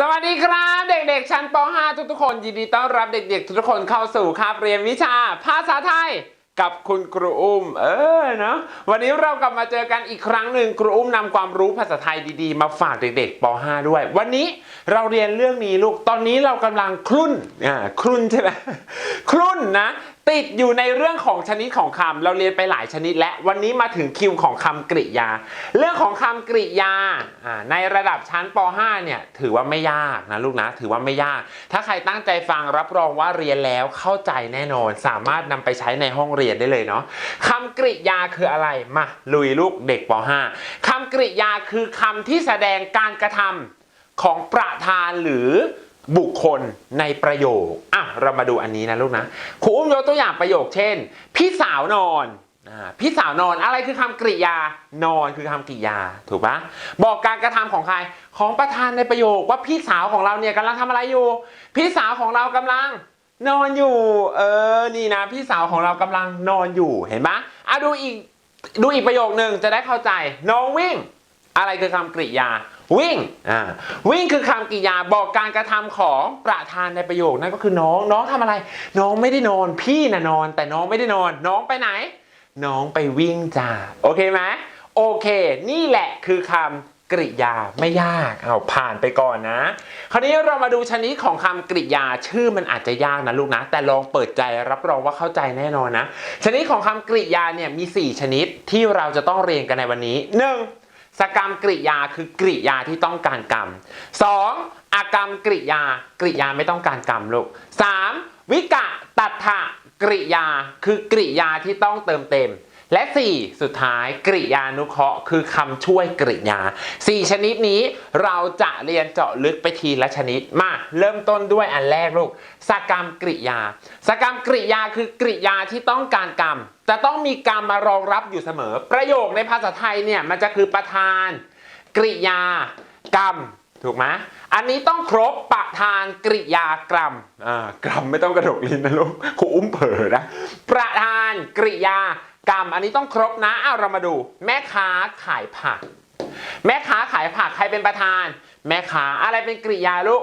สวัสดีครับเด็กๆ ชั้นป .5 ทุกๆคนยินดีต้อนรับเด็กๆ ทุกๆคนเข้าสู่คาบเรียนวิชา ภาษาไทยกับคุณครูอุ้ม เออเนาะวันนี้เรากลับมาเจอกันอีกครั้งหนึ่งครูอุ้มนำความรู้ภาษาไทยดีๆ มาฝากเด็กๆป .5 ด้วย วันนี้เราเรียนเรื่องนี้ลูกตอนนี้เรากำลังครุ่นอ่าครุ่นใช่ไหมครุ่นนะ ติดอยู่ในเรื่องของชนิดของคำเราเรียนไปหลายชนิด และวันนี้มาถึงคิวของคำกริยา เรื่องของคำกริยาในระดับชั้นป .5 เนี่ยถือว่าไม่ยากนะลูกนะถือว่าไม่ยาก ถ้าใครตั้งใจฟังรับรองว่าเรียนแล้วเข้าใจแน่นอน สามารถนำไปใช้ในห้องเรียนได้เลยเนาะคำกริยาคืออะไรมาลุยลูกเด็กป .5 คำกริยาคือคำที่แสดงการกระทำของประธานหรือ บุคคลในประโยคอะเรามาดูอันนี้นะลูกนะครูอุ้มยกตัวอย่างประโยคเช่น พี่สาวนอนอพี่สาวนอนอะไรคือคำกริยานอนคือคำกริยาถูกปะบอกการกระทำของใครของประธานในประโยคว่าพี่สาวของเราเนี่ยกำลังทำอะไรอยู่ พี่สาวของเรากำลังนอนอยู่ เออนี่นะ พี่สาวของเรากำลังนอนอยู่เห็นปะอะดูอีกดูอีกประโยคหนึ่งจะได้เข้าใจ น้องวิ่ง อะไรคือคำกริยา วิ่งอ่าวิ่งคือคำกริยาบอกการกระทำของประธานในประโยคนั่นก็คือน้องน้องทำอะไร น้องไม่ได้นอน พี่น่ะนอน แต่น้องไม่ได้นอน น้องไปไหน น้องไปวิ่งจ้าโอเคไหมโอเค นี่แหละคือคำกริยาไม่ยากเอาผ่านไปก่อนนะ คราวนี้เรามาดูชนิดของคำกริยาชื่อมันอาจจะยากนะลูกนะ แต่ลองเปิดใจรับรองว่าเข้าใจแน่นอนนะ ชนิดของคำกริยาเนี่ยมี 4 ชนิดที่เราจะต้องเรียนกันในวันนี้ 1. สกรรมกริยาคือกริยาที่ต้องการกรรม 2. อากรรมกริยากริยาไม่ต้องการกรรมลูก 3. วิกะตัทธะกริยาคือกริยาที่ต้องเติมเต็ม และ 4 สุดท้ายกริยานุเคราะห์คือคำช่วยกริยา 4 ชนิดนี้เราจะเรียนเจาะลึกไปทีละชนิดมาเริ่มต้นด้วยอันแรกลูกสกรรมกริยาสกรรมกริยาคือกริยาที่ต้องการกรรม จะต้องมีกรรมมารองรับอยู่เสมอ ประโยคในภาษาไทยเนี่ยมันจะคือประธาน กริยากรรมถูกไหมอันนี้ต้องครบประธานกริยากรรมอ่ากรรมไม่ต้องกระดกลิ้นนะลูกครูอุ้มเผลอนะ ประธานกริยากรรม อันนี้ต้องครบนะอ้าวเรามาดู แม่ค้าขายผัก แม่ค้าขายผักใครเป็นประธาน แม่ค้าอะไรเป็นกริยาลูก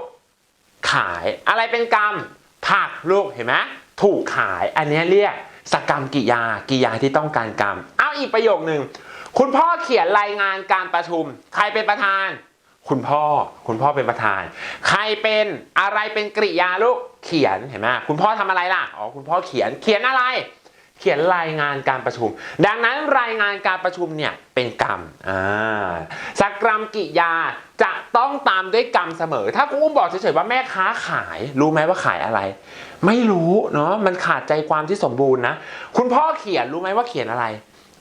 ขายอะไรเป็นกรรม ผักลูกเห็นไหมถูกขาย อันนี้เรียก สกรรมกิยากิยาที่ต้องการกรรม เอาอีกประโยคหนึ่งคุณพ่อเขียนรายงานการประชุม ใครเป็นประธาน คุณพ่อ คุณพ่อเป็นประธาน ใครเป็นอะไรเป็นกริยาลูกเขียนเห็นไหมคุณพ่อทำอะไรล่ะอ๋อคุณพ่อเขียนเขียนอะไร ขียนรายงานการประชุม ดังนั้นรายงานการประชุมเนี่ยเป็นกรรมอ่าสักกรรมกิยาจะต้องตามด้วยกรรมเสมอ ถ้ากูอุ้มบอกเฉยๆว่าแม่ค้าขาย รู้ไหมว่าขายอะไร ไม่รู้เนาะมันขาดใจความที่สมบูรณ์นะคุณพ่อเขียนรู้ไหมว่าเขียนอะไร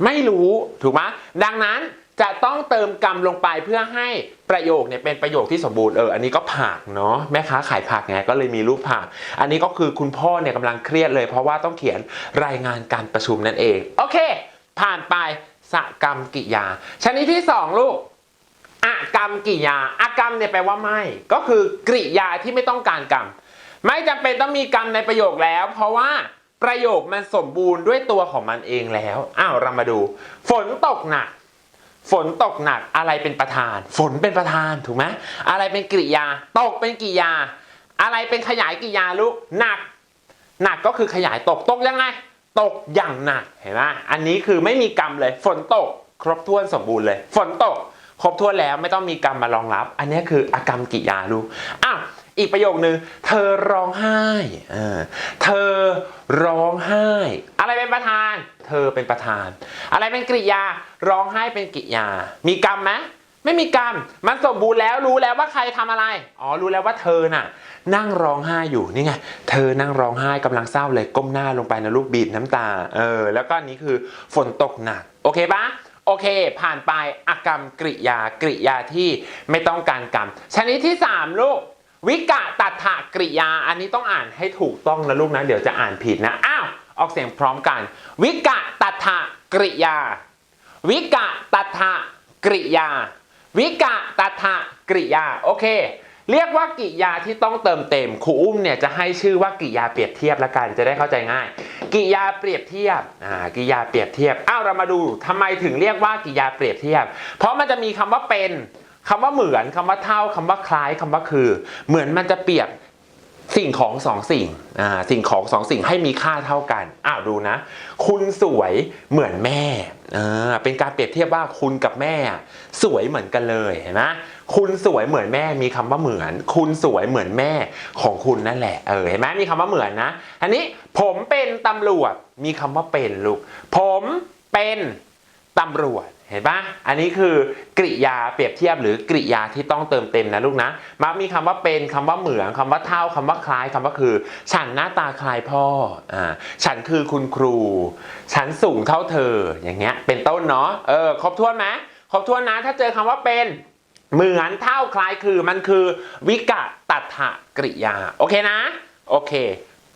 ไม่รู้ถูกไหมดังนั้นจะต้องเติมกรรมลงไปเพื่อให้ ประโยคเนี่ยเป็นประโยคที่สมบูรณ์เอออันนี้ก็ผักเนาะแม่ค้าขายผักไงก็เลยมีรูปผัก อันนี้ก็คือคุณพ่อเนี่ยกำลังเครียดเลยเพราะว่าต้องเขียนรายงานการประชุมนั่นเอง โอเค ผ่านไปสกรรมกิยา ชนิดที่สองลูกอกรรมกิยาอากรรมเนี่ยแปลว่าไม่ ก็คือกริยาที่ไม่ต้องการกรรม ไม่จำเป็นต้องมีกรรมในประโยคแล้ว เพราะว่าประโยคมันสมบูรณ์ด้วยตัวของมันเองแล้ว อ้าวเรามาดู ฝนตกหนัก ฝนตกหนักอะไรเป็นประธาน ฝนเป็นประธานถูกไหมอะไรเป็นกริยา ตกเป็นกริยา อะไรเป็นขยายกริยาลูกหนัก หนักก็คือขยายตกตกยังไง ตกอย่างหนักเห็นไหมอันนี้คือไม่มีกรรมเลย ฝนตก ครบถ้วนสมบูรณ์เลย ฝนตก ครบถ้วนแล้วไม่ต้องมีกรรมมารองรับ อันนี้คืออากรรมกิยาลูกอ้าว อีกประโยคนึง เธอร้องไห้เธอร้องไห้ อะไรเป็นประธาน เธอเป็นประธาน อะไรเป็นกริยา ร้องไห้เป็นกริยา มีกรรมไหมไม่มีกรรม มันสมบูรณ์แล้วรู้แล้วว่าใครทำอะไร อ๋อ รู้แล้วว่าเธอน่ะ นั่งร้องไห้อยู่นี่ไง เธอนั่งร้องไห้กำลังเศร้าเลยก้มหน้าลงไปนะลูกบีบน้ำตา เออ แล้วก็นนี้คือฝนตกหนัก โอเคปะโอเค ผ่านไปอากรรมกริยากริยาที่ไม่ต้องการกรรม ชนิดที่ 3 ลูก วิกะตัทธะกริยา อันนี้ต้องอ่านให้ถูกต้องนะลูกนะ เดี๋ยวจะอ่านผิดนะ อ้าว ออกเสียงพร้อมกัน วิกะตัทธะกริยา วิกะตัทธะกริยา วิกะตัทธะกริยา โอเค เรียกว่ากริยาที่ต้องเติมเต็ม ครูอุ้มเนี่ยจะให้ชื่อว่ากริยาเปรียบเทียบละกัน จะได้เข้าใจง่ายกริยาเปรียบเทียบ อ่ากริยาเปรียบเทียบ อ้าว เรามาดูทำไมถึงเรียกว่ากริยาเปรียบเทียบ เพราะมันจะมีคำว่าเป็น คำว่าเหมือนคำว่าเท่าคำว่าคล้ายคำว่าคือ เหมือนมันจะเปรียบสิ่งของสองสิ่งอ่าสิ่งของสองสิ่งให้มีค่าเท่ากันอ้าวดูนะ คุณสวยเหมือนแม่อ่าเป็นการเปรียบเทียบว่าคุณกับแม่ สวยเหมือนกันเลยเห็นไหมคุณสวยเหมือนแม่มีคำว่าเหมือน คุณสวยเหมือนแม่ของคุณนั่นแหละเออเห็นไหมมีคำว่าเหมือนนะ อันนี้ผมเป็นตำรวจมีคำว่าเป็นลูก ผมเป็นตำรวจ เห็นปะอันนี้คือกริยาเปรียบเทียบหรือกริยาที่ต้องเติมเต็มนะลูกนะ มักมีคำว่าเป็นคำว่าเหมือนคำว่าเท่าคำว่าคล้ายคำว่าคือ ฉันหน้าตาคล้ายพ่ออ่าฉันคือคุณครู ฉันสูงเท่าเธออย่างเงี้ยเป็นต้นเนาะเออครบถ้วนไหมครบถ้วนนะถ้าเจอคำว่าเป็นเหมือนเท่าคล้ายคือมันคือวิกะตัถะกริยา โอเคนะ โอเค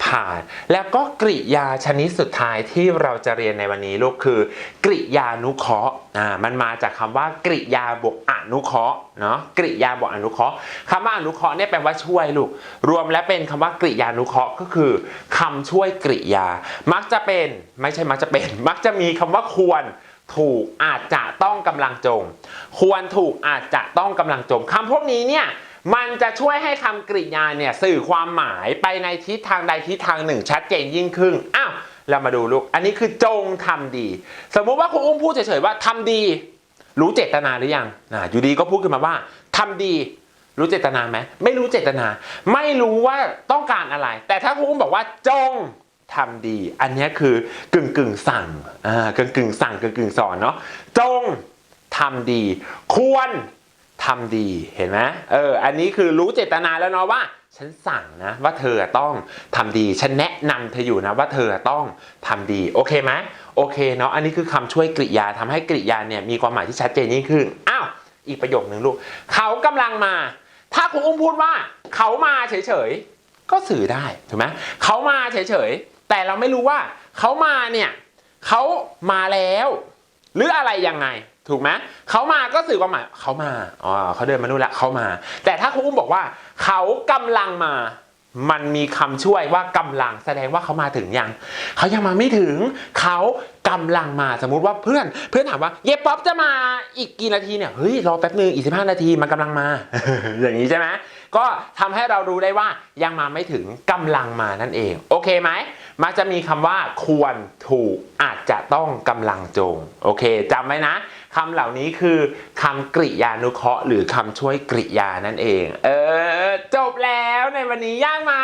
ผ่าน แล้วก็กริยาชนิดสุดท้ายที่เราจะเรียนในวันนี้ลูกคือ กริยานุเคราะห์อ่ามันมาจากคำว่ากริยาบวกอนุเคราะห์เนาะกริยาบวกอนุเคราะห์คำว่าอนุเคราะห์เนี่ยแปลว่าช่วยลูกรวมแล้วเป็นคำว่ากริยานุเคราะห์ก็คือคำช่วยกริยา มักจะเป็นไม่ใช่มักจะเป็น มักจะมีคำว่าควรถูกอาจจะต้องกำลังจง ควรถูกอาจจะต้องกำลังจงคำพวกนี้เนี่ย มันจะช่วยให้คำกริยาเนี่ยสื่อความหมายไปในทิศทางใดทิศทางหนึ่ง ชัดเจนยิ่งขึ้น อ้าว เรามาดูลูก อันนี้คือจงทำดี สมมุติว่าครูอุ้มพูดเฉยๆว่าทำดี รู้เจตนาหรือยังอ่าอยู่ดีก็พูดขึ้นมาว่าทำดี รู้เจตนาไหม ไม่รู้เจตนา ไม่รู้ว่าต้องการอะไร แต่ถ้าครูอุ้มบอกว่าจงทำดี อันนี้คือกึ่งกึ่งสั่งอ่ากึ่งกึ่งสั่งกึ่งกึ่งสอนเนาะ จงทำดี ควร ทำดีเห็นไหมเอออันนี้คือรู้เจตนาแล้วเนาะว่า ฉันสั่งนะว่าเธอต้องทำดี ฉันแนะนำเธออยู่นะว่าเธอต้องทำดี โอเคไหมโอเคเนาะอันนี้คือคำช่วยกริยาทำให้กริยาเนี่ยมีความหมายที่ชัดเจนยิ่งขึ้นอ้าวอีกประโยคนึงลูกเขากำลังมา ถ้าครูอุ้มพูดว่า เขามาเฉยๆก็สื่อได้ถูกไหมเขามาเฉยๆแต่เราไม่รู้ว่า เขามาเนี่ยเขามาแล้ว หรืออะไรยังไง ถูกไหมเขามาก็สื่อความหมายเขามาอ๋อเขาเดินมานู่นละเขามา แต่ถ้าครูอุ้มบอกว่า เขากำลังมา มันมีคำช่วยว่ากำลังแสดงว่าเขามาถึงยังเขายังมาไม่ถึง เขากำลังมาสมมุติว่าเพื่อน เพื่อนถามว่าเยป๊อปจะมาอีกกี่นาทีเนี่ยเฮ้ยรอแป๊บนึงอีกสิบห้านาทีมันกำลังมา อย่างนี้ใช่ไหมก็ทำให้เรารู้ได้ว่ายังมาไม่ถึงกำลังมานั่นเอง โอเคไหมมักจะมีคำว่าควรถูกอาจจะต้องกำลังจง โอเคจำไว้นะ คำเหล่านี้คือคำกริยานุเคราะห์หรือคำช่วยกริยานั่นเอง เออ จบแล้วในวันนี้ยากไหม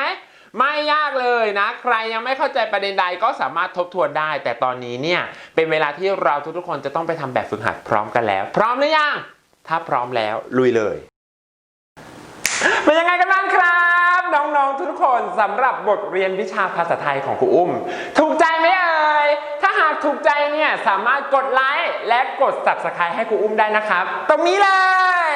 ไม่ยากเลยนะ ใครยังไม่เข้าใจประเด็นใดก็สามารถทบทวนได้ แต่ตอนนี้เนี่ยเป็นเวลาที่เราทุกๆคนจะต้องไปทำแบบฝึกหัดพร้อมกันแล้ว พร้อมหรือยัง ถ้าพร้อมแล้วลุยเลย เป็นยังไงกันบ้างครับ ทุกคนสำหรับบทเรียนวิชาภาษาไทยของครูอุ้ม ถูกใจไหมเอ่ย ถ้าหากถูกใจเนี่ยสามารถกดไลค์และกด subscribe ให้ครูอุ้มได้นะครับ ตรงนี้เลย